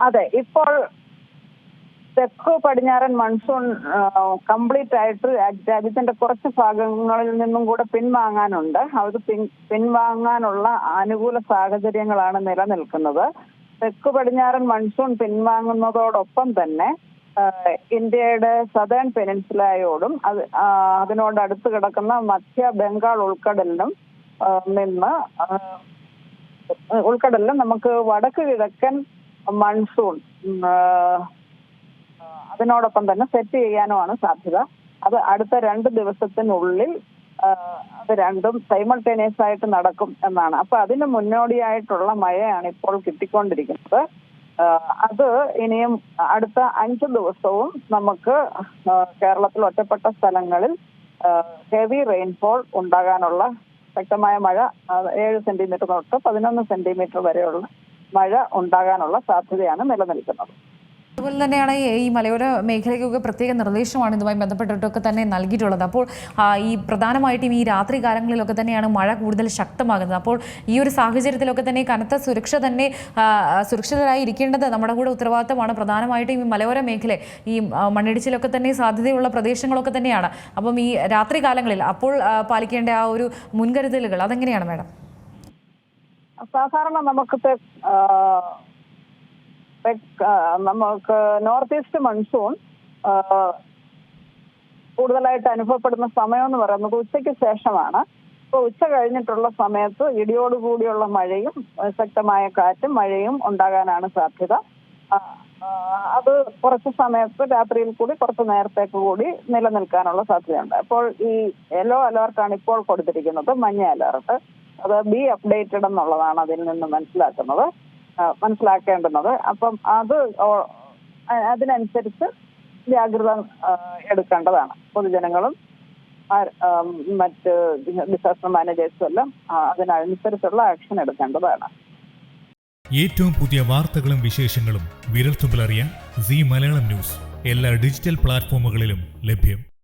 അതെ ഇപ്പോൾ തെക്ക് പടിഞ്ഞാറൻ മൺസൂൺ കംപ്ലീറ്റ് ആയിട്ട് രാജ്യത്തിന്റെ കുറച്ച് ഭാഗങ്ങളിൽ നിന്നും കൂടെ പിൻവാങ്ങാനുണ്ട്. പിൻ- പിൻവാങ്ങാനുള്ള അനുകൂല സാഹചര്യങ്ങളാണ് നിലനിൽക്കുന്നത്. തെക്ക് പടിഞ്ഞാറൻ മൺസൂൺ പിൻവാങ്ങുന്നതോടൊപ്പം തന്നെ ഇന്ത്യയുടെ സദേൺ പെനിൻസുലയോടും അത് അതിനോട് അടുത്ത് കിടക്കുന്ന മധ്യ ബംഗാൾ ഉൾക്കടലിനും നിന്ന് ഉൾക്കടലിൽ നമുക്ക് വടക്ക് കിഴക്കൻ മൺസൂൺ. അതിനോടൊപ്പം തന്നെ സെറ്റ് ചെയ്യാനുമാണ് സാധ്യത. അത് അടുത്ത രണ്ട് ദിവസത്തിനുള്ളിൽ അത് രണ്ടും സൈമൾട്ടേനിയസ് ആയിട്ട് നടക്കും എന്നാണ്. അപ്പൊ അതിന് മുന്നോടിയായിട്ടുള്ള മഴയാണ് ഇപ്പോൾ കിട്ടിക്കൊണ്ടിരിക്കുന്നത്. അത് ഇനിയും അടുത്ത അഞ്ച് ദിവസവും നമുക്ക് കേരളത്തിൽ ഒറ്റപ്പെട്ട സ്ഥലങ്ങളിൽ ഹെവി റെയിൻഫോൾ ഉണ്ടാകാനുള്ള ശക്തമായ മഴ ഏഴ് സെന്റിമീറ്റർ തൊട്ട് പതിനൊന്ന് സെന്റിമീറ്റർ വരെയുള്ള മഴ ഉണ്ടാകാനുള്ള സാധ്യതയാണ് നിലനിൽക്കുന്നത്. അതുപോലെ തന്നെയാണ് ഈ- മലയോര മേഖലയ്ക്കൊക്കെ പ്രത്യേക നിർദ്ദേശമാണ് ഇതുമായി ബന്ധപ്പെട്ടിട്ടൊക്കെ തന്നെ നൽകിയിട്ടുള്ളത്. അപ്പോൾ ഈ പ്രധാനമായിട്ടും ഈ രാത്രി കാലങ്ങളിലൊക്കെ തന്നെയാണ് മഴ കൂടുതൽ ശക്തമാകുന്നത്. അപ്പോൾ ഈ ഒരു സാഹചര്യത്തിലൊക്കെ തന്നെ കനത്ത സുരക്ഷ തന്നെ സുരക്ഷിതരായി ഇരിക്കേണ്ടത് നമ്മുടെ കൂടെ ഉത്തരവാദിത്തമാണ്. പ്രധാനമായിട്ടും ഈ മലയോര മേഖല ഈ മണ്ണിടിച്ചിലൊക്കെ തന്നെ സാധ്യതയുള്ള പ്രദേശങ്ങളൊക്കെ തന്നെയാണ്. അപ്പം ഈ രാത്രി കാലങ്ങളിൽ അപ്പോൾ പാലിക്കേണ്ട ആ ഒരു മുൻകരുതലുകൾ അതെങ്ങനെയാണ് മാഡം? സാധാരണ നമുക്ക് നമുക്ക് നോർത്ത് ഈസ്റ്റ് മൺസൂൺ കൂടുതലായിട്ട് അനുഭവപ്പെടുന്ന സമയം എന്ന് പറയുന്നത് ഉച്ചയ്ക്ക് ശേഷമാണ്. അപ്പോൾ ഉച്ച കഴിഞ്ഞിട്ടുള്ള സമയത്ത് ഇടിയോടുകൂടിയുള്ള മഴയും ശക്തമായ കാറ്റും മഴയും ഉണ്ടാകാനാണ് സാധ്യത. അത് കുറച്ച് സമയത്ത് രാത്രിയിൽ കൂടി കുറച്ച് നേരത്തേക്ക് കൂടി നിലനിൽക്കാനുള്ള സാധ്യതയുണ്ട്. അപ്പോൾ ഈ യെല്ലോ അലേർട്ടാണ് ഇപ്പോൾ കൊടുത്തിരിക്കുന്നത് മഞ്ഞ അലേർട്ട്. അത് ബി അപ്ഡേറ്റഡ് എന്നുള്ളതാണ് അതിൽ നിന്ന് മനസ്സിലാക്കുന്നത്. മനസ്സിലാക്കേണ്ടുന്നത്. അപ്പം അത് അതിനനുസരിച്ച് ജാഗ്രത എടുക്കേണ്ടതാണ്. പൊതുജനങ്ങളും മറ്റ് ഡിസാസ്റ്റർ മാനേജേഴ്സും എല്ലാം അതിനനുസരിച്ചുള്ള ആക്ഷൻ എടുക്കേണ്ടതാണ്. ഏറ്റവും പുതിയ വാർത്തകളും വിശേഷങ്ങളും വിരൽത്തുമ്പിലറിയാൻ സി മലയാളം ന്യൂസ്. എല്ലാ ഡിജിറ്റൽ പ്ലാറ്റ്ഫോമുകളിലും ലഭ്യം.